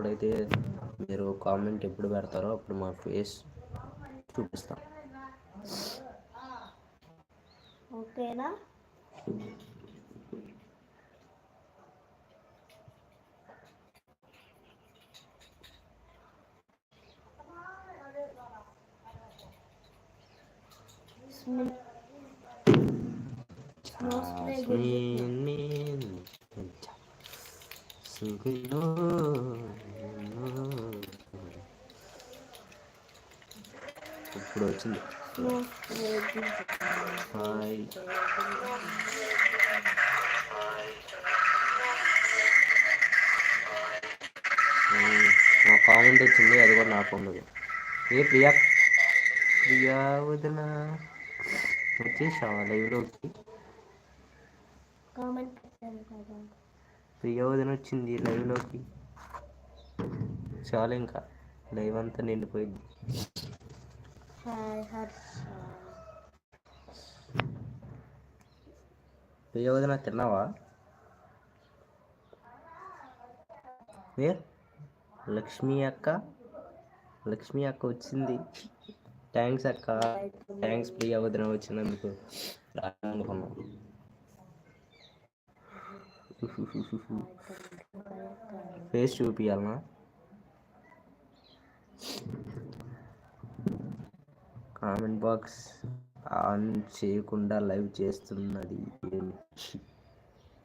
ఎప్పుడైతే మీరు కామెంట్ ఎప్పుడు పెడతారో అప్పుడు మా ఫేస్ చూపిస్తాం. ఓకేనా? స్మిల్ స్నో స్ప్రే జాస్మిన్ సుగిలో ఇప్పుడు వచ్చింది. హాయ్. నా కామెంట్ వచ్చింది అది కూడా నాకు ఉండదు ఏ. ప్రియా? ప్రియా వదిన. వచ్చేసావా లైవ్లోకి ప్రియా వదిన వచ్చింది లైవ్లోకి చాలు ఇంకా. లైవ్ అంతా నిండిపోయింది. హాయ్ హర్ష. తిన్నావా? ఏ? లక్ష్మి అక్క? లక్ష్మి అక్క వచ్చింది. థ్యాంక్స్ అక్క. థ్యాంక్స్ ప్రియా వదిన వచ్చినందుకు. అనుకున్నాం ఫేస్ చూపియాలనా? కామెంట్ బాక్స్ ఆన్ చేయకుండా లైవ్ చేస్తున్నది?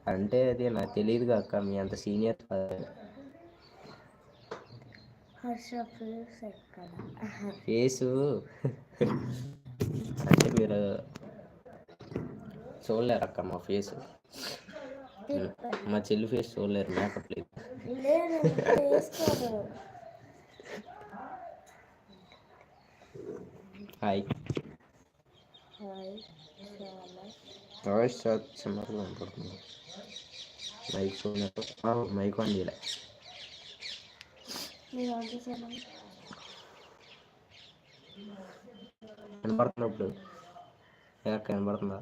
అంటే అది నాకు తెలియదు అక్క మీ అంత సీనియర్ ఫేసు అంటే మీరు చూడలేరు అక్క మా ఫేస్. మా చెల్లి ఫేస్ చూడలేరు మేకప్ లేదు లేదు వేసుకోరు హాయ్ వాయిస్ చాలా కనపడుతుంది మైక్ మైక్ ఆన్ చేయలే మీరు ఆన్ చేశాను కనపడుతున్నప్పుడు ఏ అక్క కనపడుతుందా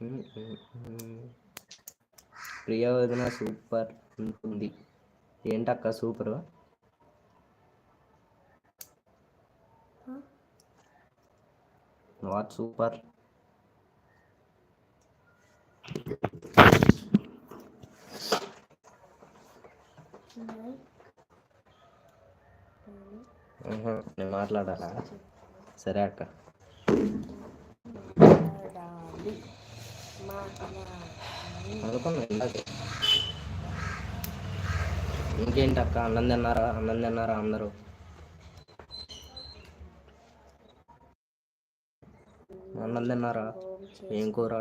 ఉమ్, ఉమ్, ఉమ్. ప్రియా వదిన సూపర్ ఉంటుంది ఏంటక్క సూపర్ వాట్ సూపర్ ఆహా, నేను మాట్లాడాలా? సరే అక్క. అనుకున్నా ఇంకేంటి అక్క? అన్నం తిన్నారా? అన్నం తిన్నారా అందరూ? అన్నం తిన్నారా ఏం కూర?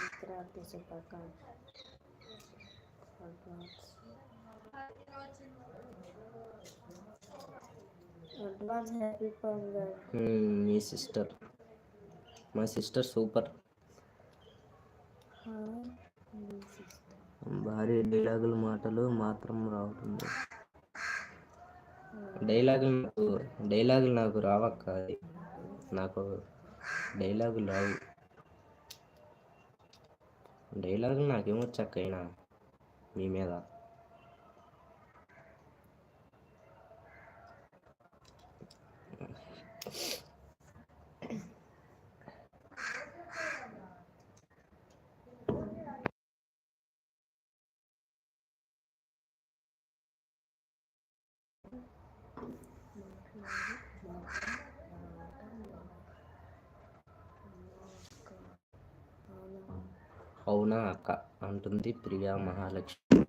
సంక్రాంతి అడ్వాన్స్ హ్యాపీ పొంగల్ మీ సిస్టర్ మా సిస్టర్. సూపర్ భారీ డైలాగుల మాటలు మాత్రం రావుతుంది డైలాగులు నాకు డైలాగులు నాకు రావక్క నాకు డైలాగులు రావు. డైలాగులు నాకేమొచ్చక్క అయినా మీ మీద. అవునా అక్క? అంటుంది ప్రియా మహాలక్ష్మి.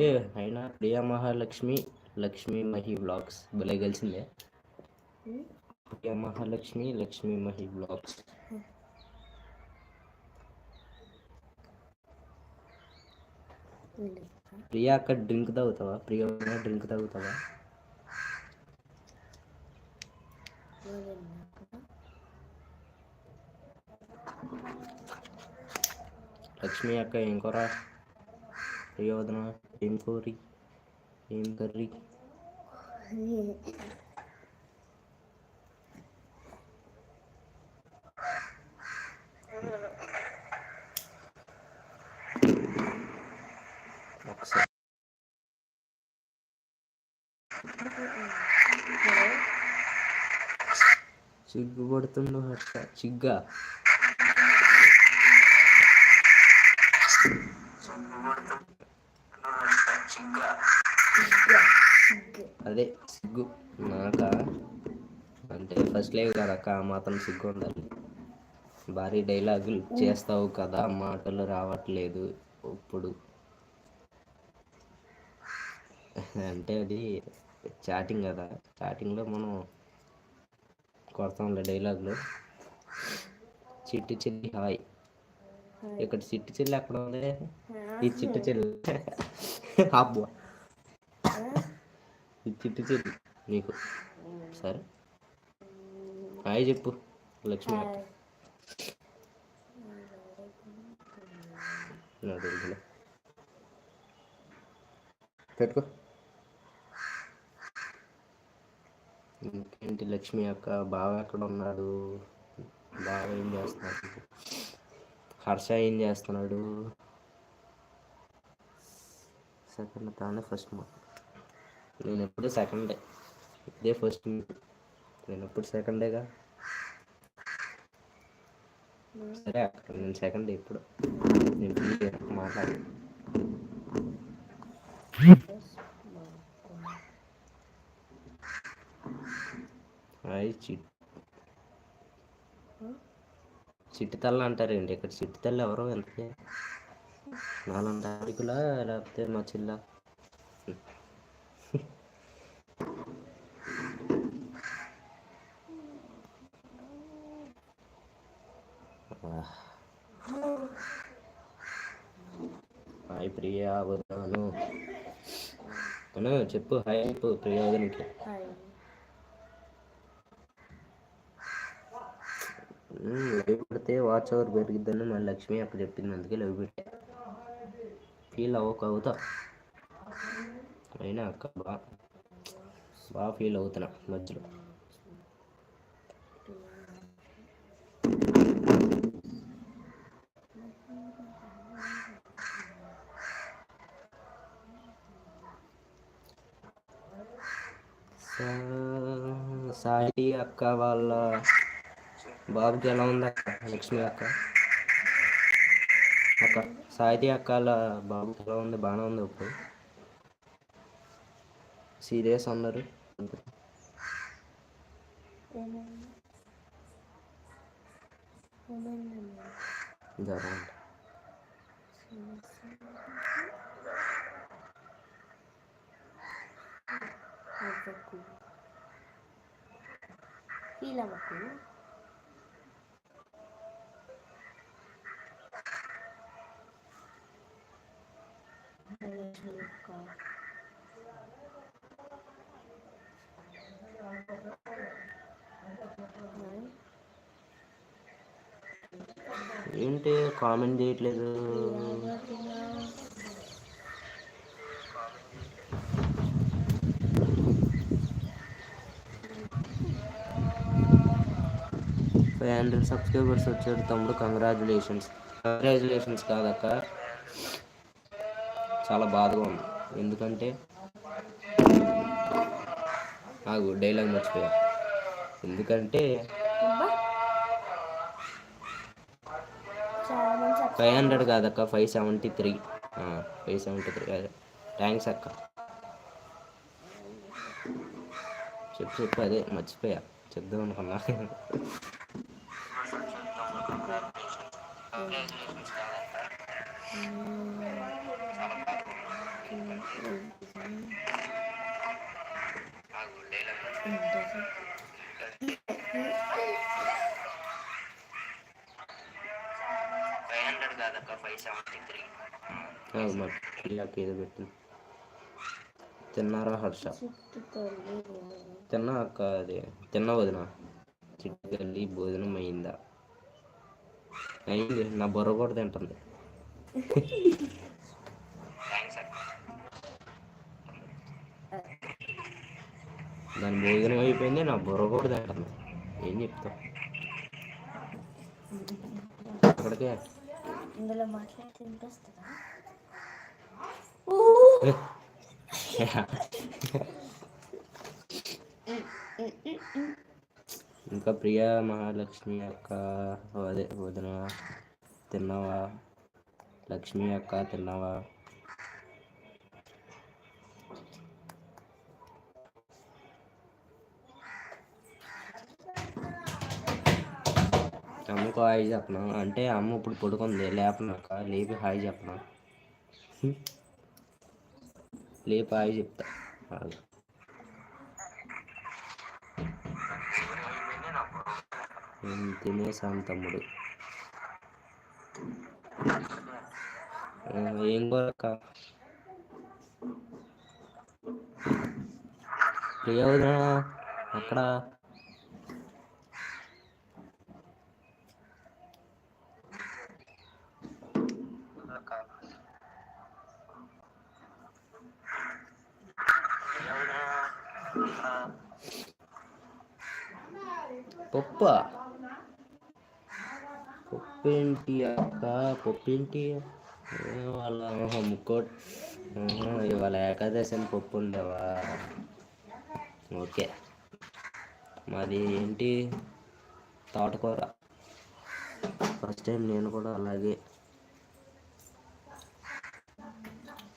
ఏ అయినా ప్రియా మహాలక్ష్మి లక్ష్మి మహి బ్లాగ్స్ భలే కలిసిందే ప్రియా మహాలక్ష్మి లక్ష్మి మహి బ్లాగ్స్ ప్రియా అక్క డ్రింక్ తాగుతావా? ప్రియా డ్రింక్ తాగుతావా? లక్ష్మి అక్క ఏం కూర? ప్రియోదన ఏం కూరి? ఏం కర్రీ? ఒకసారి. సిగ్గుపడుతుండు అట్లా చిగ్గా. అదే సిగ్గు. నాక? అంటే ఫస్ట్ లేవు కదక్క ఆ మాత్రం సిగ్గు ఉండాలి. భారీ డైలాగులు చేస్తావు కదా మాటలు రావట్లేదు ఇప్పుడు. అంటే అది చాటింగ్ కదా. చాటింగ్లో మనం కొడతాంలే డైలాగులు చిట్టి చిట్టి హాయ్. ఇక్కడ చిట్టి చెల్లి ఎక్కడ ఉంది? ఈ చిట్టి చెల్లి. అబ్బా. ఈ చిట్టి చెల్లి నీకు. సరే. హాయ్ చెప్పు లక్ష్మి అక్క. నా పెట్టుకో. ఇంకేంటి లక్ష్మి అక్క? బావ ఎక్కడ ఉన్నాడు? బావ ఏం చేస్తున్నాడు? హర్ష ఏం చేస్తున్నాడు? సెకండ్ తానే ఫస్ట్ నేను ఎప్పుడు సెకండే ఇదే ఫస్ట్ నేను ఎప్పుడు సెకండేగా సరే అక్క నేను సెకండ్ ఇప్పుడు. నేను మాట్లాడు. హాయ్ చిట్ చిట్టి తల్ల అండి ఇక్కడ చిట్టి తల్లి ఎవరో? ఎంత నాలుగు తారీఖులా లేకపోతే మా చిల్ల? హాయ్ ప్రియా వదను చెప్పు. హాయ్ ప్రియా వదనికి లైవ్ పెడితే వాచ్ అవర్ పెరిగిద్దని మన లక్ష్మి అప్పుడు చెప్పింది అందుకే లైవ్ పెట్టా. ఫీల్ అవ్వక అవుతా. అయినా అక్క బా బాగా ఫీల్ అవుతున్నా మధ్యలో. సాయి అక్క వాళ్ళ బాబుకి ఎలా ఉంది అక్క? లక్ష్మి అక్క? అక్క సాయితి అక్క బాబుకి ఎలా ఉంది? బాగానే ఉంది ఇప్పుడు. సీరియస్ అన్నారు జ్వరం ఫీల్ అవ్వకు లక్ష్మి అక్క హాయ్. ఏంటి కామెంట్ చేయట్లేదు? ఫైవ్ హండ్రెడ్ సబ్స్క్రైబర్స్ వచ్చారు. తమ్ముడు కంగ్రాచులేషన్స్ కంగ్రాచులేషన్స్ కాదక్క. చాలా బాధగా ఉంది. ఎందుకంటే ఆగు డైలాగ్ మర్చిపోయా. ఎందుకంటే ఫైవ్ హండ్రెడ్ కాదక్క five seventy three. Five seventy three. Thanks అక్క. చెప్పు చెప్పు అదే మర్చిపోయా. చెప్దాం అనుకున్నా. పెట్టింది తిన్నారా హర్ష? తిన్నా అక్క అది. తిన్నా వదిన? చిట్టుకెళ్ళి భోజనం అయిందా? అయింది. నా బుర్ర కూడా తింటుంది. దాని భోజనం అయిపోయింది నా బుర్ర కూడా తింటుంది. ఏం చెప్తావు? అక్కడికే ఇందులో మాట్లాడితే వినిపిస్తుందా ఇంకా ప్రియా మహాలక్ష్మి అక్క అదే వదిన తిన్నావా? లక్ష్మి అక్క తిన్నావా? అమ్మకు హాయ్ చెప్పనా? అంటే అమ్మ ఇప్పుడు పడుకుంది లేపనాక లేపి హాయ్ చెప్పనా. లేపి హాయ్ చెప్తా. తినేసాను తమ్ముడు? ఏం కోరక్క ప్రియ వదిన అక్కడ? పప్ప? పప్పు ఏంటి అక్క? పప్పు ఏంటి వాళ్ళ ముక్కోట్. ఇవాళ ఏకాదశి అని పప్పు ఉండేవా ఓకే. మాది ఏంటి? తోటకూర. ఫస్ట్ టైం నేను కూడా అలాగే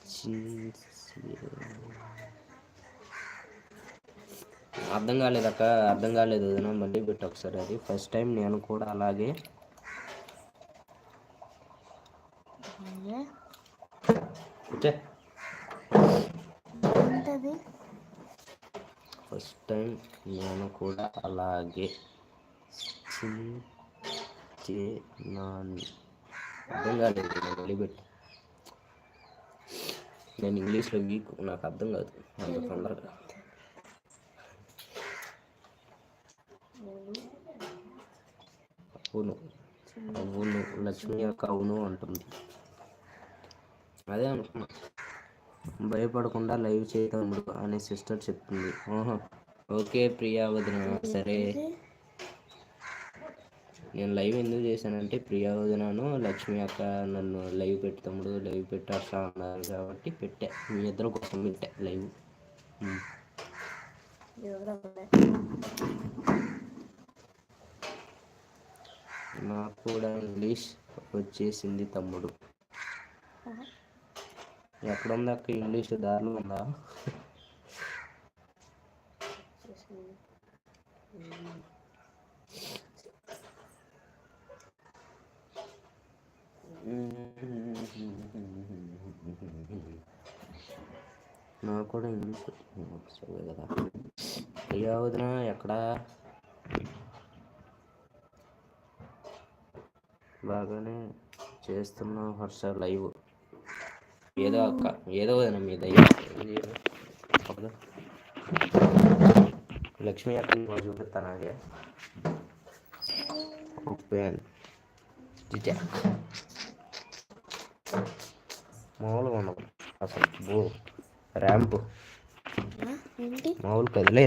చి- అర్థం కాలేదక్క అర్థం కాలేదు వదినా మళ్ళీ పెట్టి ఒకసారి అది. ఫస్ట్ టైం నేను కూడా అలాగే. ఫస్ట్ టైం నేను కూడా అలాగే. అర్థం కాలేదు మళ్ళీ పెట్టు. నేను ఇంగ్లీష్లో వీక్ నాకు అర్థం కాదు అంత తొందరగా. అవును అవును లక్ష్మి యొక్క అవును అంటుంది. అదే అనుకున్నా. భయపడకుండా లైవ్ చేయటం అనే సిస్టర్ చెప్తుంది ఓహో ఓకే ప్రియా వదిన. సరే. నేను లైవ్ ఎందుకు చేశానంటే ప్రియా వదినను లక్ష్మి అక్క నన్ను లైవ్ పెట్టి తమ్ముడు లైవ్ పెట్టా అన్నారు కాబట్టి పెట్టా. మీ ఇద్దరు కోసం పెట్టా లైవ్. ఎవరు నాకు కూడా ఇంగ్లీష్ వచ్చేసింది తమ్ముడు. ఎక్కడుంది అక్క ఇంగ్లీష్ దారిలో ఉందా నాకు కూడా ఇంగ్లీష్ కదా. అయ్యా వదిన ఎక్కడా? బాగానే చేస్తున్నావు హర్ష లైవ్. ఏదో అక్క ఏదో వదిన మీ దయ. లక్ష్మి అక్క చూపిస్తాను అదే ఓపెన్ జిజాక్ మామూలుగా ఉండదు. అసలు బో ర్యాంప్. ఏంటి? మామూలు కదిలే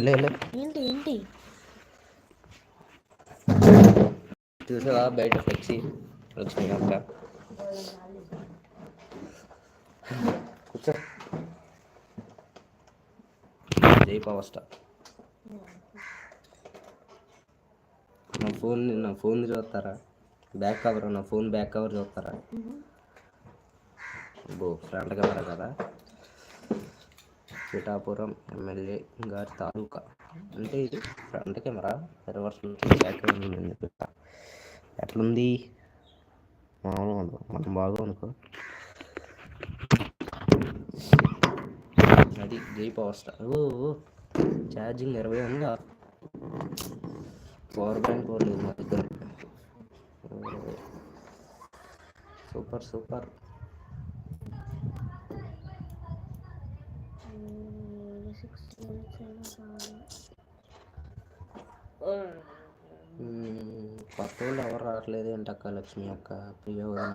ఏంటి ఏంటి? చూసావా? బయట ఫ్లెక్సీ లక్ష్మి అక్క కూర్చో జై పవర్ స్టార్ నా ఫోన్ నా ఫోన్ చూస్తారా? బ్యాక్ కవర్ నా ఫోన్ బ్యాక్ కవర్ చూస్తారా? బో ఫ్రంట్ కెమెరా కదా. పిఠాపురం ఎమ్మెల్యే గారి తాలూకా. అంటే ఇది front camera reverse back camera ఎట్లుంది? మామూలుగా ఉండదు మనం బాగా అనుకో అది జై పవర్ స్టార్ ఓ ఛార్జింగ్ ఇరవై ఉందా పవర్ బ్యాంక్ కూడా లేదు మా దగ్గర సూపర్ సూపర్ సిక్స్ మినిట్స్ మ్మ్, కొత్త వాళ్ళు ఎవరు రావట్లేదు ఏంటక్క లక్ష్మి అక్క? ప్రియోదన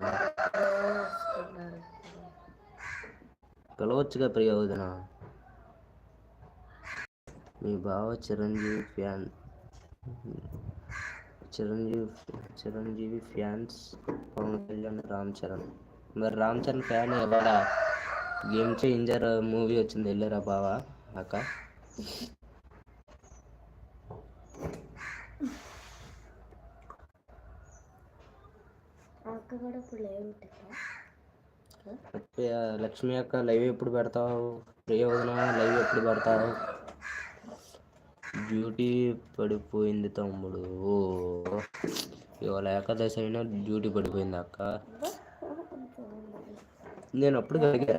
పిలవచ్చుగా ప్రియోదన మీ బావ చిరంజీవి ఫ్యాన్. చిరంజీవి చిరంజీవి ఫ్యాన్స్ పవన్ కళ్యాణ్ రామ్ చరణ్. మరి రామ్ చరణ్ ఫ్యాన్ ఇవాళ గేమ్ చేంజర్ మూవీ వచ్చింది? వెళ్ళారా బావా? అక్క? అక్క కూడా ఇప్పుడు లేవు ఉంటుందా? ప్రియ లక్ష్మి అక్క లైవ్ ఎప్పుడు పెడతావు? ప్రియ వదిన లైవ్ ఎప్పుడు పెడతావు డ్యూటీ పడిపోయింది తమ్ముడు. ఇవాళ ఏకాదశి అయినా డ్యూటీ పడిపోయింది అక్క. నేను అప్పుడు కలిగా.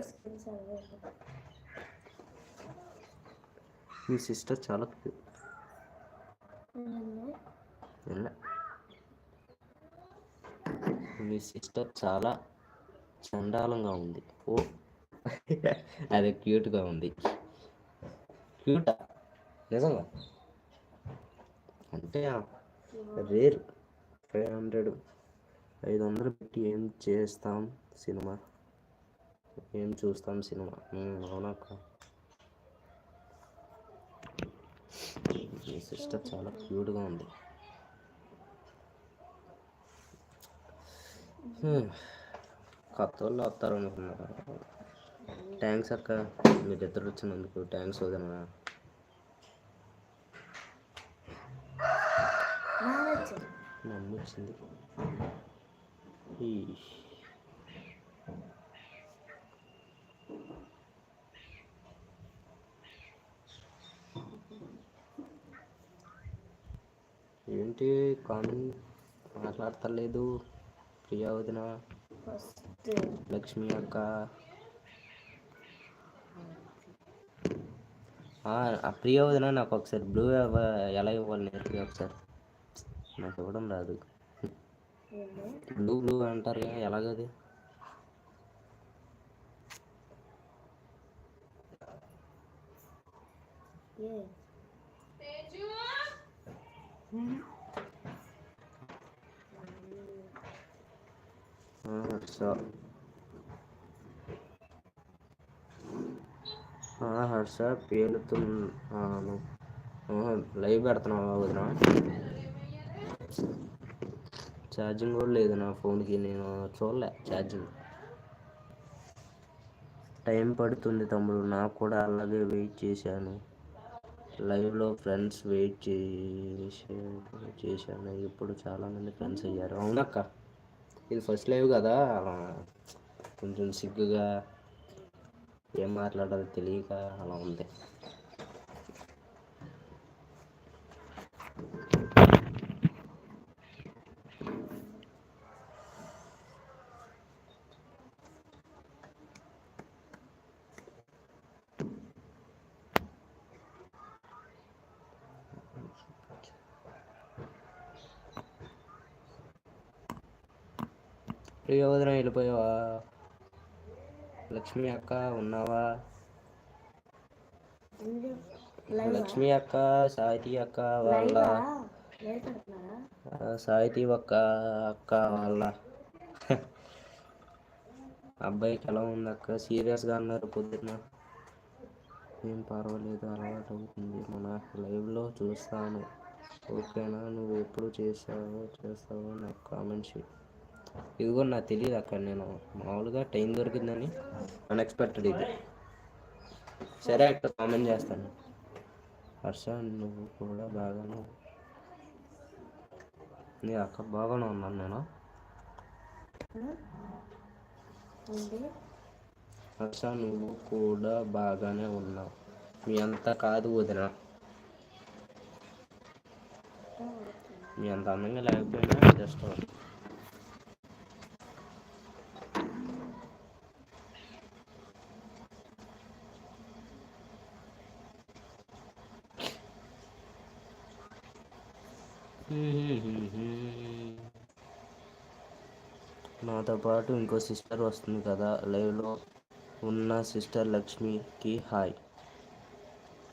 మీ సిస్టర్ చాలా. వెళ్ళ. మీ సిస్టర్ చాలా చండాలంగా ఉంది. ఓ అది క్యూట్గా ఉంది. క్యూటా? నిజంగా? అంటే రేర్ ఫైవ్ హండ్రెడ్ ఐదు వందలు పెట్టి ఏం చేస్తాం సినిమా? ఏం చూస్తాం సినిమా? అవునక్క మీ సిస్టర్ చాలా క్యూట్గా ఉంది. Hmm. కొత్త వాళ్ళు వస్తారు అనుకున్నారు థ్యాంక్స్ అక్క. మీరు ఇద్దరు వచ్చినందుకు థ్యాంక్స్ వదనా. నమ్మొచ్చింది. ఈ. ఏంటి కామెంట్ మాట్లాడతలేదు. ప్రియా వదిన ఫస్ట్ లక్ష్మి అక్క. ఆ, ఆ ప్రియ వదిన నాకు ఒకసారి బ్లూ ఎలా ఇవ్వాలి నేర్పి ఒకసారి. నాకు ఇవ్వడం రాదు. బ్లూ బ్లూ అంటారు కదా ఎలాగది? ఏ? హర్ష పేలుతున్నాను లైవ్ పెడుతున్నావా వదిన ఛార్జింగ్ కూడా లేదు నా ఫోన్కి. నేను చూడలే ఛార్జింగ్. టైం పడుతుంది తమ్ముడు నాకు కూడా అలాగే వెయిట్ చేశాను. లైవ్లో ఫ్రెండ్స్ వెయిట్ చేసి చేశాను. ఇప్పుడు చాలామంది ఫ్రెండ్స్ అయ్యారు. అవునక్క? ఇది ఫస్ట్ లైవ్ కదా. అలా కొంచెం సిగ్గుగా ఏం మాట్లాడాలో తెలియక అలా ఉంది. ప్రియవదన వెళ్ళిపోయావా? లక్ష్మి అక్క ఉన్నావా? లక్ష్మి అక్క సాహితీ అక్క వాళ్ళ సాహితీ అక్క అక్క వాళ్ళ. అబ్బాయికి ఎలా ఉంది అక్క. సీరియస్గా అన్నారు పొద్దున్న. ఏం పర్వాలేదు అలవాటు అవుతుంది. మన లైవ్లో చూస్తాను. ఓకేనా? నువ్వు ఎప్పుడు చేసావో చేస్తావో నాకు కామెంట్ చేయి ఇది కూడా నాకు తెలియదు అక్కడ నేను మామూలుగా టైం దొరికిందని అన్ఎక్స్పెక్టెడ్ ఇది. సరే అక్కడ కామెంట్ చేస్తాను. హర్ష నువ్వు కూడా బాగానే నీ అక్క బాగానే ఉన్నాను నేను. హర్ష నువ్వు కూడా బాగానే ఉన్నావు. మీ అంత కాదు వదిన. మీ అంత అందంగా లేకపోయినా జస్ట్ పాటు ఇంకో సిస్టర్ వస్తుంది కదా లైవ్లో ఉన్న సిస్టర్ లక్ష్మికి హాయ్.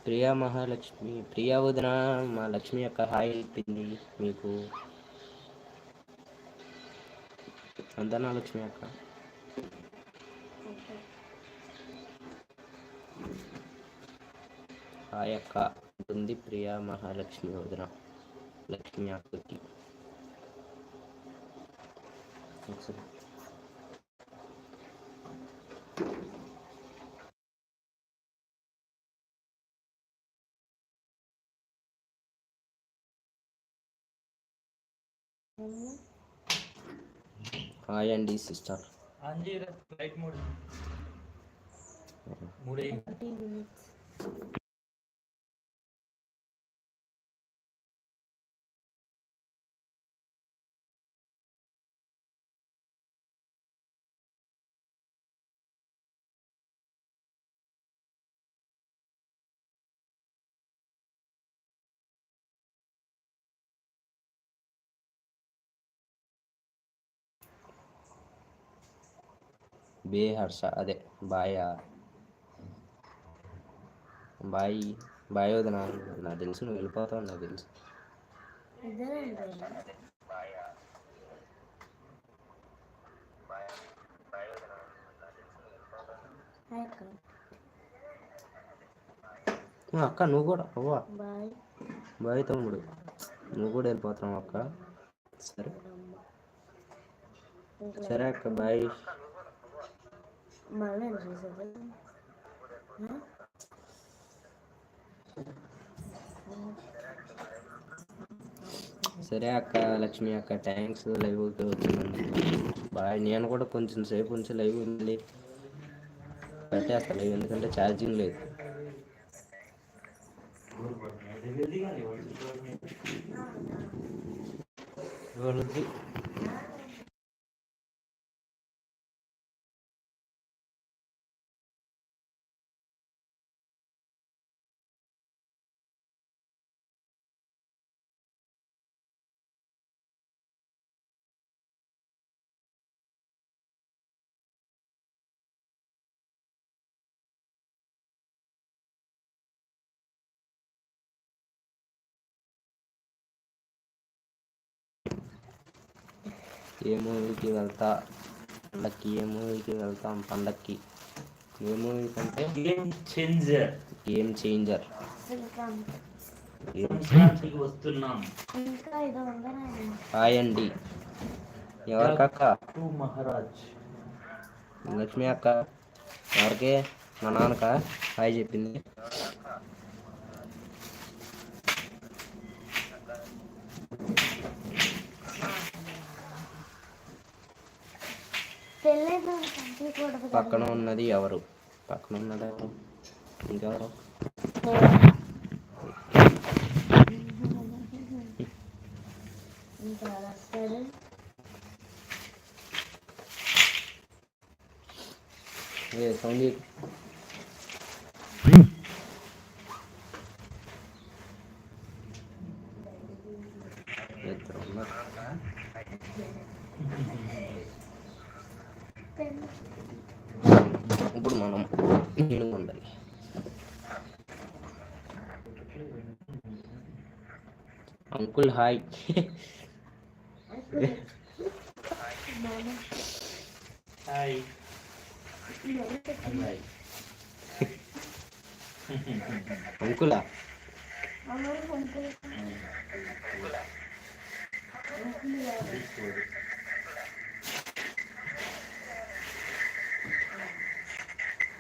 ప్రియా మహాలక్ష్మి ప్రియా వదిన మా లక్ష్మి యొక్క హాయ్ చెప్పింది మీకు. అంతనా లక్ష్మి అక్క? హాయ్ అక్క ఉంటుంది ప్రియా మహాలక్ష్మి వదిన లక్ష్మి అక్కకి. ఒకసారి. హాయ్ అండి సిస్టర్. అంజీర ఫ్లైట్ మోడ్. బే హర్ష అదే బాయ్. బాయ్ బాయ్ వదిన. నాకు తెలుసు నువ్వు వెళ్ళిపోతావు నాకు తెలుసు. అక్క నువ్వు కూడా అవ్వ బాయ్ తమ్ముడు. నువ్వు కూడా వెళ్ళిపోతున్నావు అక్క? సరే. సరే అక్క బాయ్. మళ్ళీ చూసేది సరే అక్క లక్ష్మి అక్క థ్యాంక్స్ లైవ్కి వచ్చిందండి బాయ్ నేను కూడా కొంచెం సేపు ఉంచి లైవ్ ఉంది పెట్టేస్తా లైవ్ ఎందుకంటే ఛార్జింగ్ లేదు. ఏ మూవీకి వెళ్తా పండక్కి. ఏ మూవీకి వెళ్తాం? పండక్కి. ఏ మూవీ కంటే గేమ్ చేంజర్. గేమ్ చేంజర్ వస్తున్నాం. హాయ్ అండి ఎవరికక్క మహారాజ్. లక్ష్మి అక్క. ఎవరికి? మా నాన్నక? హాయ్ చెప్పింది. పక్కన ఉన్నది ఎవరు పక్కన ఉన్నది ఎవరు ఇంకెవరు ఇంకా వస్తాడు ఇప్పుడు మనం నీళ్ళు ఉండాలి అంకుల్ హాయ్ హాయ్ అంకులా చూడు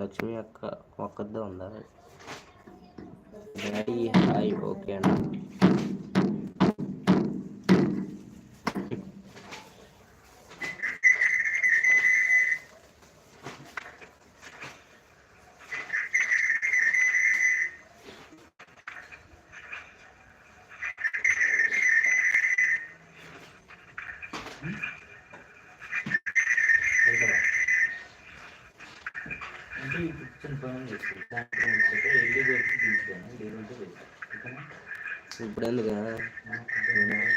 లక్ష్మి అక్క ఒక్కద్దే ఉందా? డాడీ హాయ్ ఓకే అన్న. ఇప్పుడు ఎందుకు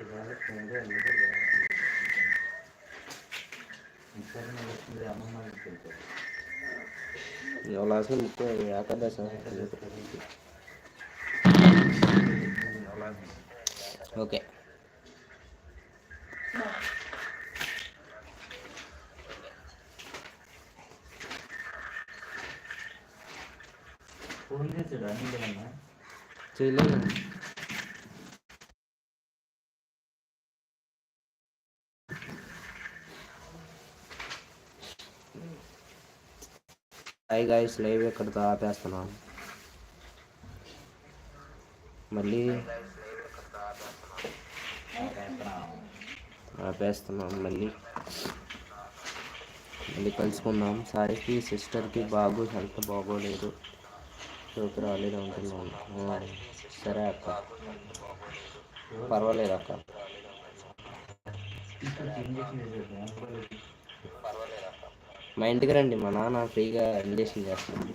ఇవాళ ఫోన్లో వెళ్ళదు కదా. ఈసారి నా లక్ష్మి అమ్మమ్మ ఇంటికి వెళ్తారు. ఎవరు అసలు ముఖ్య ఏకాదశి ఓకే ఫోన్ చేసాడు అన్నింటికన్నా చేయలేదు హాయ్ గాయస్ లైవ్ ఎక్కడితో ఆపేస్తున్నాను మళ్ళీ ఆపేస్తున్నాం మళ్ళీ. మళ్ళీ కలుసుకుందాం. సాయికి సిస్టర్కి బాబు హెల్త్ బాగోలేదు. షోకి రాలేదు అంటున్నాను సరే అక్క. పర్వాలేదు అక్క. మా ఇంటికి రండి. మా నాన్న ఫ్రీగా ఇంజక్షన్ చేస్తాను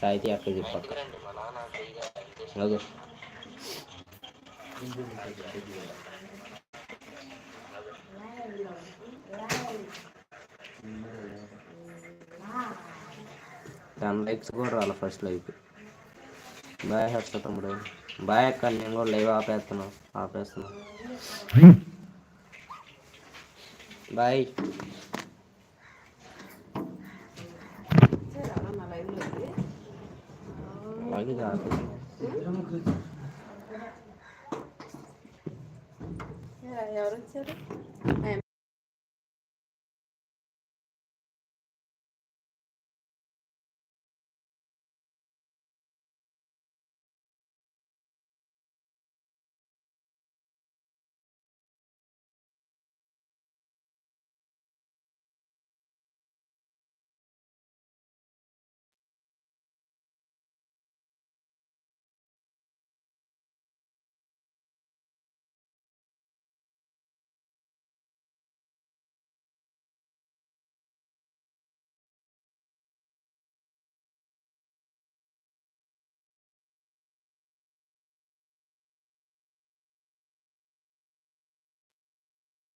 సాయితీ అక్క చెప్పక్క అదే టెన్ లైక్స్ కూడా రాలి ఫస్ట్ లైక్. బాయ్ హర్ష తమ్ముడు. బాయ్ అక్క నేను కూడా లైవ్ ఆపేస్తున్నాను ఆపేస్తున్నాను బాయ్. కాదు. ఎవరు వచ్చారు?